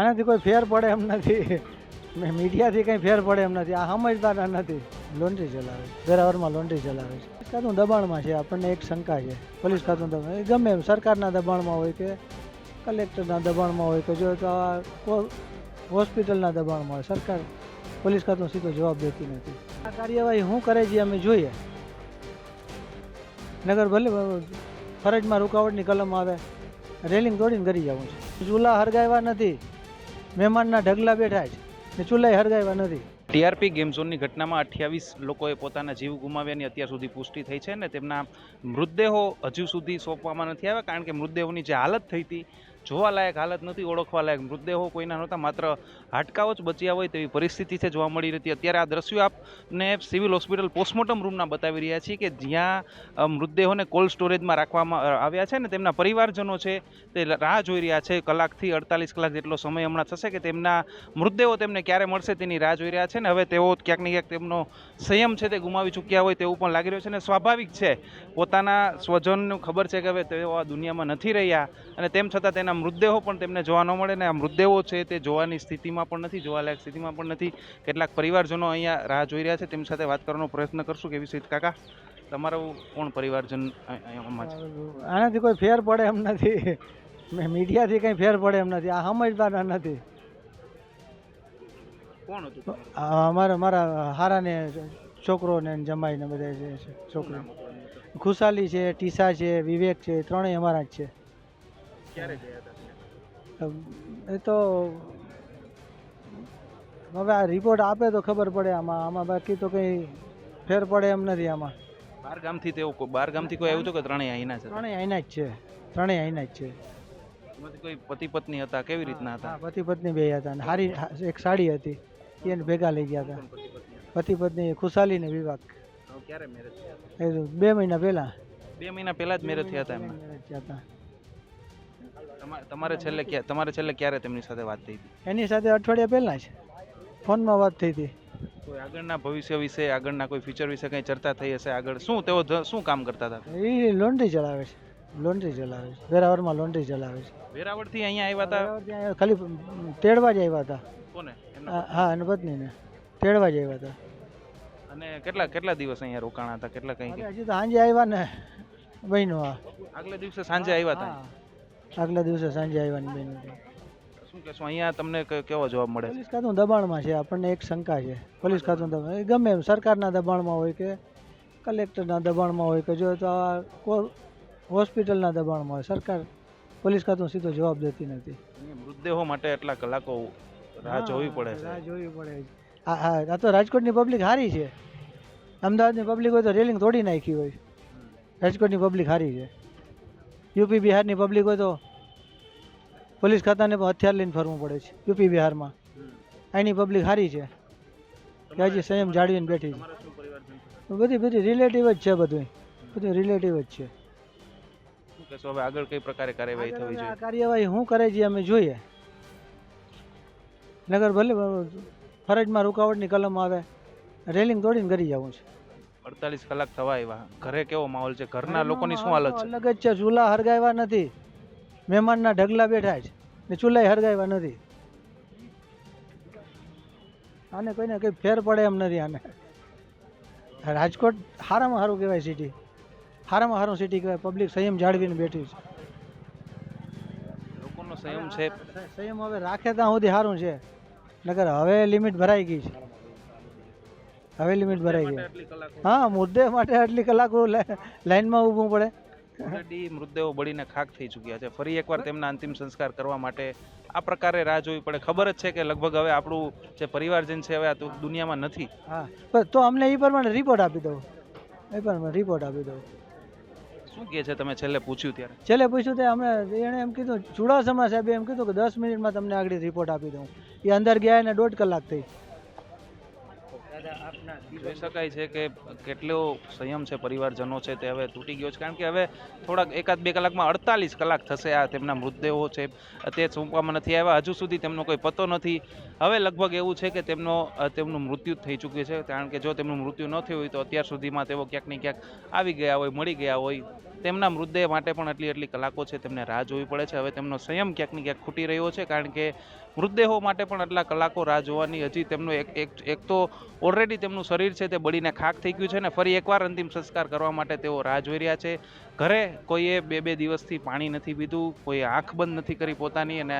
આનાથી કોઈ ફેર પડે એમ નથી. મીડિયાથી કંઈ ફેર પડે એમ નથી. આ સમજતા નથી. લોન્ડ્રી ચલાવે વેરાવરમાં લોન્ડ્રી ચલાવે છે. ખાતું દબાણમાં છે. આપણને એક શંકા છે. પોલીસ ખાતું દબાણ. ગમે એમ સરકારના દબાણમાં હોય કે કલેક્ટરના દબાણમાં હોય કે જો તો આ હોસ્પિટલના દબાણમાં હોય. સરકાર પોલીસ ખાતું સીધો જવાબ દેતી નથી. આ કાર્યવાહી શું કરે છે અમે જોઈએ. નગર ભલે, ફરજમાં રૂકાવટની કલમ આવે. રેલિંગ તોડીને કરી જવું છે. ચૂલા હરગાવ્યા નથી. મહેમાનના ઢગલા બેઠા છે. ને ચૂલાઈ હરગાવ્યા નથી. ટીઆરપી ગેમ ઝોનની ઘટનામાં અઠ્યાવીસ લોકોએ પોતાના જીવ ગુમાવ્યાની અત્યાર સુધી પુષ્ટિ થઈ છે ને તેમના મૃતદેહો હજુ સુધી સોંપવામાં નથી આવ્યા, કારણ કે મૃતદેહોની જે હાલત થઈ હતી જોવાલાયક હાલત નથી, ઓળખવાલાયક મૃતદેહો કોઈના નહોતા, માત્ર હાડકાઓ જ બચ્યા હોય તેવી પરિસ્થિતિ છે જોવા મળી રહી અત્યારે આ દ્રશ્યો આપને સિવિલ હોસ્પિટલ પોસ્ટમોર્ટમ રૂમના બતાવી રહ્યા છીએ કે જ્યાં મૃતદેહોને કોલ્ડ સ્ટોરેજમાં રાખવામાં આવ્યા છે ને તેમના પરિવારજનો છે તે રાહ જોઈ રહ્યા છે. કલાકથી અડતાલીસ કલાક જેટલો સમય હમણાં થશે કે તેમના મૃતદેહો તેમને ક્યારે મળશે તેની રાહ જોઈ રહ્યા છે ને હવે તેઓ ક્યાંક ને ક્યાંક તેમનો સંયમ છે તે ગુમાવી ચૂક્યા હોય તેવું પણ લાગી રહ્યું છે અને સ્વાભાવિક છે પોતાના સ્વજનનું ખબર છે કે હવે તેઓ આ દુનિયામાં નથી રહ્યા અને તેમ છતાં તેના મૃતદેહો પણ તેમને જોવા ન મળે ને આ મૃતદેહો છે તે જોવાની સ્થિતિમાં પણ નથી જોવાલાયક સ્થિતિમાં પણ નથી. કેટલાક પરિવારજનો અહીંયા રાહ જોઈ રહ્યા છે તેમની સાથે વાત કરવાનો પ્રયત્ન કરશું. કેવી સ્થિતિ કાકા? તમારો કોણ પરિવારજન આનાથી કોઈ ફેર પડે એમ નથી. મેં મીડિયાથી કંઈ ફેર પડે એમ નથી. આ સમજવાના નથી. કોણ હતું? અમારા મારા હારાને છોકરો ને જમાઈને બધા છે છે ખુશાલી છે ટીસા છે વિવેક છે ત્રણેય અમારા જ છે. ક્યારે ગયા હતા એ તો હવે આ રિપોર્ટ આપે તો ખબર પડે આમાં. આમાં બાકી તો કંઈ ફેર પડે એમ નથી આમાં. બાર ગામથી કોઈ- બાર ગામથી કોઈ આવ્યું હતું કે ત્રણેય અહીંના છે? ત્રણેય અહીંના જ છે. ત્રણેય અહીંના જ છે. એમાંથી કોઈ પતિ પત્ની હતા? કેવી રીતના હતા? પતિ પત્ની બે હતા અને હારી એક સાડી હતી. એને ભેગા લઈ ગયા હતા. પતિ પત્ની પતિ પત્ની ખુશાલી ને વિવાહ ક્યારે મેરેજ થયા એ બે મહિના પહેલા. બે મહિના પહેલા જ મેરેજ થયા હતા એમના. થયા હતા. તમા- તમારે છેલ્લે તમારે છેલ્લે ક્યારે તેમની સાથે વાત થઈ હતી? એની સાથે અઠવાડિયા પહેલા જ. ફોનમાં વાત થઈ હતી. કોઈ આગળના ભવિષ્ય વિશે આગળના કોઈ ફ્યુચર વિશે કંઈ ચર્ચા થઈ હશે? આગળ શું તેઓ શું કામ કરતા હતા? એ લોન્ડ્રી ચલાવે છે. લોન્ડ્રી ચલાવે છે. વેરાવળમાં લોન્ડ્રી ચલાવે છે. વેરાવળથી અહીંયા આવ્યા હતા? ખાલી તેડવા જ આવ્યા હતા. કોને? હા, અને પત્નીને. તેડવા જ આવ્યા હતા. અને કેટલા કેટલા દિવસ અહીંયા રોકાણા હતા? કેટલા કંઈ હજી તો સાંજે આવ્યા ને બહેનો આગલે દિવસે સાંજે આવ્યા હતા. આગલા દિવસે સાંજે આવવાની બેન શું કહેશો અહીંયા તમને કેવો જવાબ મળે? પોલીસ ખાતું દબાણમાં છે આપણને એક શંકા છે. પોલીસ ખાતું દબાણ ગમે એમ સરકારના દબાણમાં હોય કે કલેક્ટરના દબાણમાં હોય કે જો તો આ કો- હોસ્પિટલના દબાણમાં હોય. સરકાર પોલીસ ખાતું સીધો જવાબ દેતી નથી. મૃતદેહો માટે એટલા કલાકો રાહ જોવી પડે છે. રાહ જોવી પડે છે. હા હા આ તો રાજકોટની પબ્લિક સારી છે. અમદાવાદની પબ્લિક હોય તો રેલિંગ તોડી નાખી હોય. રાજકોટની પબ્લિક સારી છે. યુપી બિહારની પબ્લિક હોય તો પોલીસ ખાતાને પણ હથિયાર લઈને ફરવું પડે છે યુપી બિહારમાં. અહીંની પબ્લિક સારી છે. કે હજી સંયમ જાળવીને બેઠી છે? છે બધી બધી રિલેટિવ જ છે બધું બધું રિલેટિવ જ છે. હવે આગળ કઈ પ્રકારે કાર્યવાહી થવી જોઈએ? કાર્યવાહી શું કરે છે અમે જોઈએ. નગર ભલે ફરજમાં રૂકાવટની કલમ આવે રેલિંગ તોડીને કરી જવું છે. અડતાલીસ કલાક થવા આવ્યા. ઘરે કેવો માહોલ છે? ઘરના લોકોની શું હાલત છે? અલગ જ છે. ચૂલા હરગાવ્યા નથી. મહેમાનના ઢગલા બેઠા છે. ને ચૂલાય હરગાવ્યા નથી. આને કોઈને કંઈ ફેર પડે એમ નથી આને. રાજકોટ સારામાં સારું કહેવાય સિટી સારામાં સારું સિટી કહેવાય. પબ્લિક સંયમ જાળવીને બેઠી છે. લોકોનો સંયમ છે. સંયમ હવે રાખે ત્યાં સુધી સારું છે. નગર હવે લિમિટ ભરાઈ ગઈ છે. હવે લિમિટ ભરાઈ ગઈ. હા મુદ્દે માટે આટલી કલાકો લાઈનમાં ઊભું પડે. ઓલરેડી મૃતદેહો બળીને ખાક થઈ ચૂક્યા છે. ફરી એકવાર તેમના અંતિમ સંસ્કાર કરવા માટે આ પ્રકારે રાહ જોવી પડે. ખબર જ છે કે લગભગ હવે આપણું જે પરિવારજન છે હવે આ દુનિયામાં નથી. હા તો અમને એ પ્રમાણે રિપોર્ટ આપી દઉં એ પ્રમાણે રિપોર્ટ આપી દઉં શું કહે છે તમે છેલ્લે પૂછ્યું ત્યારે? છેલ્લે પૂછ્યું તે અમે એણે એમ કીધું ચુડાસમા સાહેબે એમ કીધું કે દસ મિનિટમાં તમને આગળ રિપોર્ટ આપી દઉં. એ અંદર ગયા એને દોઢ કલાક થઈ. જોઈ શકાય છે કે કેટલો સંયમ છે પરિવારજનો છે તે હવે તૂટી ગયો છે. કારણ કે હવે થોડાક એકાદ બે કલાકમાં અડતાલીસ કલાક થશે આ તેમના મૃતદેહો છે. તે સોંપવામાં નથી આવ્યા. હજુ સુધી તેમનો કોઈ પતો નથી. હવે લગભગ એવું છે કે તેમનો, તેમનું મૃત્યુ થઈ ચૂક્યું છે. કારણ કે જો તેમનું મૃત્યુ ન થયું હોય તો અત્યાર સુધીમાં તેઓ ક્યાંક ને ક્યાંક આવી ગયા હોય, મળી ગયા હોય. તેમના મૃતદેહ માટે પણ એટલી એટલી કલાકો છે તેમને રાહ જોવી પડે છે. હવે તેમનો સંયમ ક્યાંક ને ક્યાંક ખૂટી રહ્યો છે. કારણ કે મૃતદેહો માટે પણ આટલા કલાકો રાહ જોવાની હજી તેમનો એક એક એક તો ઓલરેડી તેમનું શરીર છે તે બળીને ખાક થઈ ગયું છે ને ફરી એકવાર અંતિમ સંસ્કાર કરવા માટે તેઓ રાહ જોઈ રહ્યા છે. ઘરે કોઈએ બે બે દિવસથી પાણી નથી પીધું કોઈએ આંખ બંધ નથી કરી પોતાની અને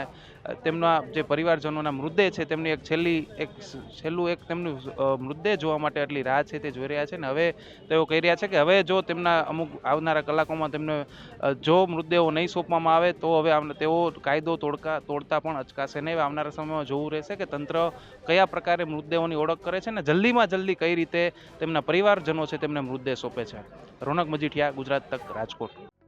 તેમના જે પરિવારજનોના મૃતદેહ છે, તેમની એક છેલ્લી એક છેલ્લું એક તેમનું મૃતદેહ જોવા માટે આટલી રાહ છે તે જોઈ રહ્યા છે ને હવે તેઓ કહી રહ્યા છે કે હવે જો તેમના અમુક આવનારા કલાકોમાં તેમને જો મૃતદેહો નહીં સોંપવામાં આવે તો હવે તેઓ કાયદો તોડકા, તોડતા પણ અચકાશે નહીં આવનારા સમયમાં જોવું રહેશે કે તંત્ર કયા પ્રકારે મૃતદેહોની ઓળખ કરે છે ને જલ્દીમાં જલ્દી કઈ રીતે તેમના પરિવારજનો છે તેમને મૃતદેહ સોંપે છે. રોનક મજીઠિયા, ગુજરાત તક, રાજકોટ.